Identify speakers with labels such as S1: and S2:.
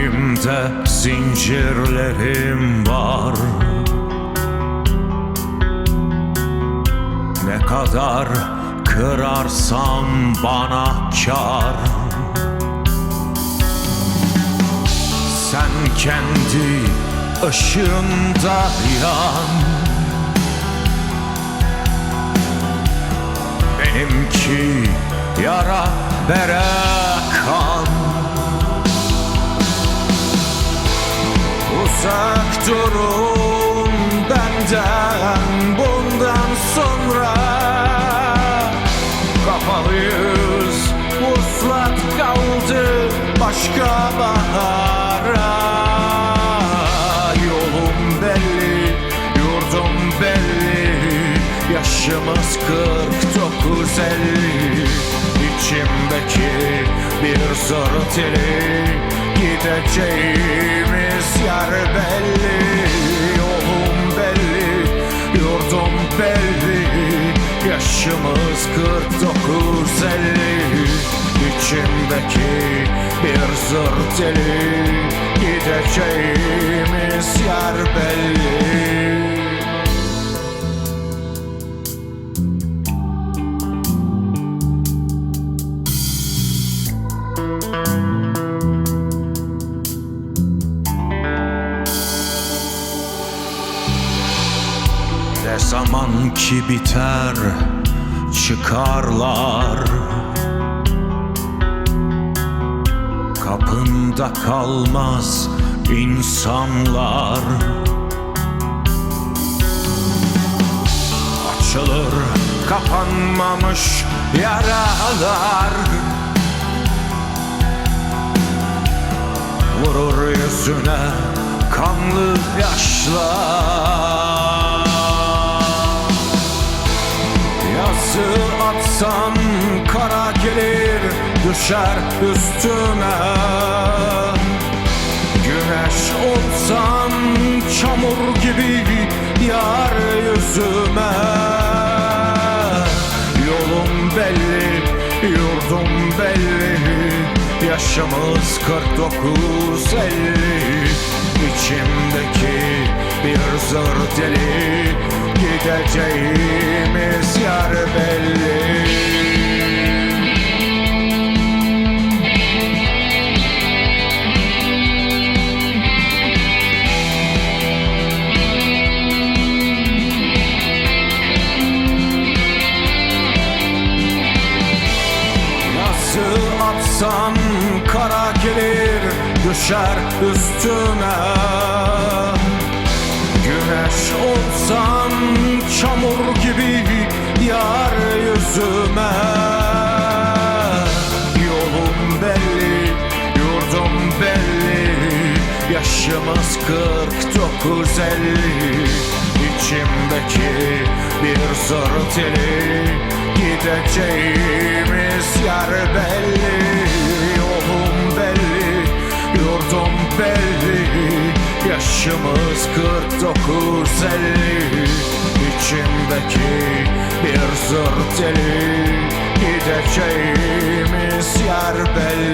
S1: Yüreğimde zincirlerim var. Ne kadar kırarsam bana kar. Sen kendi ışığında yan. Benimki yara bere Uzak durun benden bundan sonra. Kapalıyız Vuslat kaldı başka bahara. Yolum belli, yurdum belli Yaşımız 49 elli. İçimdeki bir zır teli Gideceğimiz yer belli Yolum belli, yurdum belli Yaşımız 49 elli. İçimdeki bir zır teli Gideceğimiz yer belli zaman ki biter çıkarlar. Kapında kalmaz insanlar. Açılır kapanmamış yaralar. Vurur yüzüne kanlı yaşlar Yazı atsan kara gelir düşer üstüne Güneş olsan çamur gibi yar yüzüme. Yolum belli, yurdum belli Yaşımız 49 elli. İçimdeki bir zır deli Gideceğimiz yer belli. Nasıl atsan kara gelir düşer üstüne Güneş olsan çamur gibi yar yüzüme. Yolum belli, yurdum belli Yaşımız 49 elli. İçimdeki bir zır teli Gideceğimiz yer belli. Yolum belli, yurdum belli Yaşımız 49 elli. İçimdeki bir zır teli Gideceğimiz yer belli